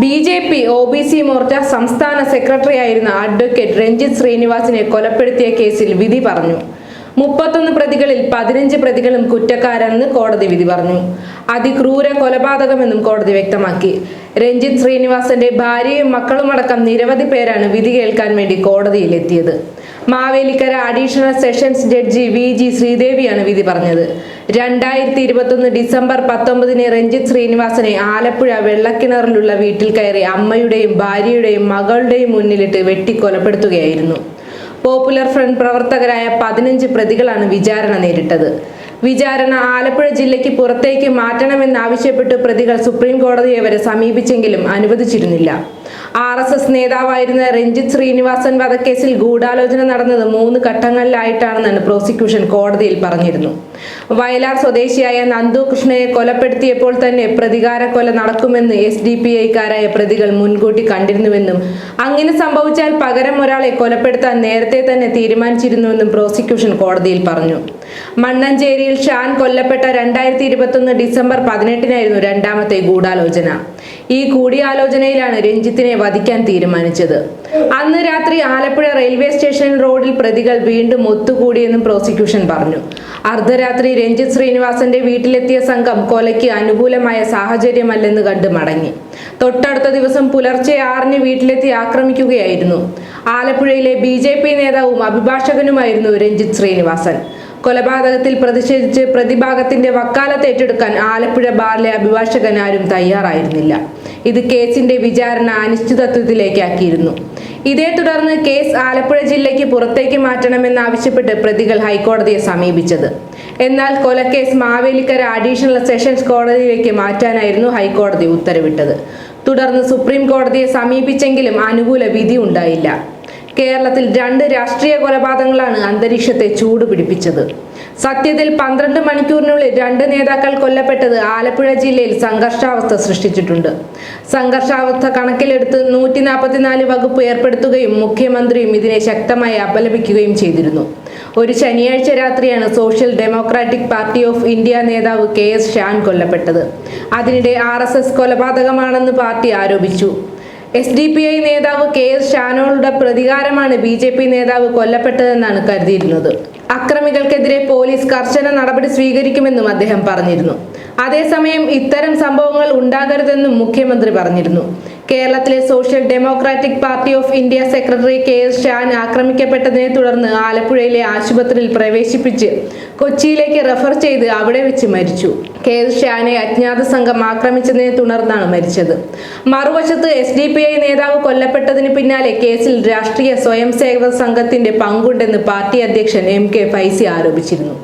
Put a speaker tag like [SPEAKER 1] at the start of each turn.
[SPEAKER 1] B J P O B C Morcha സംസ്ഥാന secretary ആയിരുന്ന advocate Ranjith ശ്രീനിവാസിനെ കൊലപ്പെടുത്തിയ കേസിൽ വിധി പറഞ്ഞു. മുപ്പത്തൊന്ന് പ്രതികളിൽ പതിനഞ്ച് പ്രതികളും കുറ്റക്കാരെന്ന് കോടതി വിധി പറഞ്ഞു. അതിക്രൂര കൊലപാതകമെന്നും കോടതി വ്യക്തമാക്കി. രഞ്ജിത്ത് ശ്രീനിവാസന്റെ ഭാര്യയും മക്കളുമടക്കം നിരവധി പേരാണ് വിധി കേൾക്കാൻ വേണ്ടി കോടതിയിലെത്തിയത്. Mavelikkara additional sessions judge V G ശ്രീദേവിയാണ് വിധി പറഞ്ഞത്. രണ്ടായിരത്തി ഇരുപത്തൊന്ന് ഡിസംബർ പത്തൊമ്പതിന് രഞ്ജിത്ത് ശ്രീനിവാസനെ ആലപ്പുഴ വെള്ളക്കിണറിലുള്ള വീട്ടിൽ കയറി അമ്മയുടെയും ഭാര്യയുടെയും മകളുടെയും മുന്നിലിട്ട് വെട്ടിക്കൊലപ്പെടുത്തുകയായിരുന്നു. പോപ്പുലർ ഫ്രണ്ട് പ്രവർത്തകരായ പതിനഞ്ച് പ്രതികളാണ് വിചാരണ നേരിട്ടത്. വിചാരണ ആലപ്പുഴ ജില്ലയ്ക്ക് പുറത്തേക്ക് മാറ്റണമെന്നാവശ്യപ്പെട്ട് പ്രതികൾ സുപ്രീം കോടതിയെ വരെ സമീപിച്ചെങ്കിലും അനുവദിച്ചിരുന്നില്ല. ആർ എസ് എസ് നേതാവായിരുന്ന രഞ്ജിത്ത് ശ്രീനിവാസൻ വധക്കേസിൽ ഗൂഢാലോചന നടന്നത് മൂന്ന് ഘട്ടങ്ങളിലായിട്ടാണെന്നാണ് പ്രോസിക്യൂഷൻ കോടതിയിൽ പറഞ്ഞിരുന്നു. വയലാർ സ്വദേശിയായ നന്ദു കൃഷ്ണയെ കൊലപ്പെടുത്തിയപ്പോൾ തന്നെ പ്രതികാര കൊല നടക്കുമെന്ന് എസ് ഡി പി ഐക്കാരായ പ്രതികൾ മുൻകൂട്ടി കണ്ടിരുന്നുവെന്നും അങ്ങനെ സംഭവിച്ചാൽ പകരം ഒരാളെ കൊലപ്പെടുത്താൻ നേരത്തെ തന്നെ തീരുമാനിച്ചിരുന്നുവെന്നും പ്രോസിക്യൂഷൻ കോടതിയിൽ പറഞ്ഞു. മണ്ണഞ്ചേരിയിൽ ഷാൻ കൊല്ലപ്പെട്ട രണ്ടായിരത്തി ഇരുപത്തൊന്ന് ഡിസംബർ പതിനെട്ടിനായിരുന്നു രണ്ടാമത്തെ ഗൂഢാലോചന. ഈ കൂടിയാലോചനയിലാണ് രഞ്ജിത്തിനെ വധിക്കാൻ തീരുമാനിച്ചത്. അന്ന് രാത്രി ആലപ്പുഴ റെയിൽവേ സ്റ്റേഷൻ റോഡിൽ പ്രതികൾ വീണ്ടും ഒത്തുകൂടിയെന്നും പ്രോസിക്യൂഷൻ പറഞ്ഞു. അർദ്ധരാത്രി രഞ്ജിത്ത് ശ്രീനിവാസന്റെ വീട്ടിലെത്തിയ സംഘം കൊലയ്ക്ക് അനുകൂലമായ സാഹചര്യമല്ലെന്ന് കണ്ട് മടങ്ങി. തൊട്ടടുത്ത ദിവസം പുലർച്ചെ ആറിന് വീട്ടിലെത്തി ആക്രമിക്കുകയായിരുന്നു. ആലപ്പുഴയിലെ ബി നേതാവും അഭിഭാഷകനുമായിരുന്നു രഞ്ജിത്ത് ശ്രീനിവാസൻ. കൊലപാതകത്തിൽ പ്രതിഷേധിച്ച് പ്രതിഭാഗത്തിന്റെ വക്കാലത്ത് ഏറ്റെടുക്കാൻ ആലപ്പുഴ ബാറിലെ അഭിഭാഷകൻ ആരും തയ്യാറായിരുന്നില്ല. ഇത് കേസിന്റെ വിചാരണ അനിശ്ചിതത്വത്തിലേക്കാക്കിയിരുന്നു. ഇതേ തുടർന്ന് കേസ് ആലപ്പുഴ ജില്ലയ്ക്ക് പുറത്തേക്ക് മാറ്റണമെന്നാവശ്യപ്പെട്ട് പ്രതികൾ ഹൈക്കോടതിയെ സമീപിച്ചത്. എന്നാൽ കൊലക്കേസ് മാവേലിക്കര അഡീഷണൽ സെഷൻസ് കോടതിയിലേക്ക് മാറ്റാനായിരുന്നു ഹൈക്കോടതി ഉത്തരവിട്ടത്. തുടർന്ന് സുപ്രീം കോടതിയെ സമീപിച്ചെങ്കിലും അനുകൂല വിധി ഉണ്ടായില്ല. കേരളത്തിൽ രണ്ട് രാഷ്ട്രീയ കൊലപാതകങ്ങളാണ് അന്തരീക്ഷത്തെ ചൂട് പിടിപ്പിച്ചത്. സത്യത്തിൽ പന്ത്രണ്ട് മണിക്കൂറിനുള്ളിൽ രണ്ട് നേതാക്കൾ കൊല്ലപ്പെട്ടത് ആലപ്പുഴ ജില്ലയിൽ സംഘർഷാവസ്ഥ സൃഷ്ടിച്ചിട്ടുണ്ട്. സംഘർഷാവസ്ഥ കണക്കിലെടുത്ത് നൂറ്റി നാൽപ്പത്തിനാല് വകുപ്പ് ഏർപ്പെടുത്തുകയും മുഖ്യമന്ത്രിയും ഇതിനെ ശക്തമായി അപലപിക്കുകയും ചെയ്തിരുന്നു. ഒരു ശനിയാഴ്ച രാത്രിയാണ് social democratic party of India നേതാവ് കെ എസ് ഷാൻ കൊല്ലപ്പെട്ടത്. അതിനിടെ ആർ കൊലപാതകമാണെന്ന് പാർട്ടി ആരോപിച്ചു. എസ് ഡി പി ഐ നേതാവ് കെ എസ് ഷാനോളുടെ പ്രതികാരമാണ് ബി ജെ പി നേതാവ് കൊല്ലപ്പെട്ടതെന്നാണ് കരുതിയിരുന്നത്. അക്രമികൾക്കെതിരെ പോലീസ് കർശന നടപടി സ്വീകരിക്കുമെന്നും അദ്ദേഹം പറഞ്ഞിരുന്നു. അതേസമയം ഇത്തരം സംഭവങ്ങൾ ഉണ്ടാകരുതെന്നും മുഖ്യമന്ത്രി പറഞ്ഞിരുന്നു. കേരളത്തിലെ social democratic party of India secretary K S Shan ആക്രമിക്കപ്പെട്ടതിനെ തുടർന്ന് ആലപ്പുഴയിലെ ആശുപത്രിയിൽ പ്രവേശിപ്പിച്ച് കൊച്ചിയിലേക്ക് റെഫർ ചെയ്ത് അവിടെ വെച്ച് മരിച്ചു. കെ എസ് ഷാനെ അജ്ഞാത സംഘം ആക്രമിച്ചതിനെ തുടർന്നാണ് മരിച്ചത്. മറുവശത്ത് എസ് ഡി പി ഐ നേതാവ് കൊല്ലപ്പെട്ടതിന് പിന്നാലെ കേസിൽ രാഷ്ട്രീയ സ്വയംസേവക സംഘത്തിന്റെ പങ്കുണ്ടെന്ന് പാർട്ടി അധ്യക്ഷൻ എം കെ ഫൈസി ആരോപിച്ചിരുന്നു.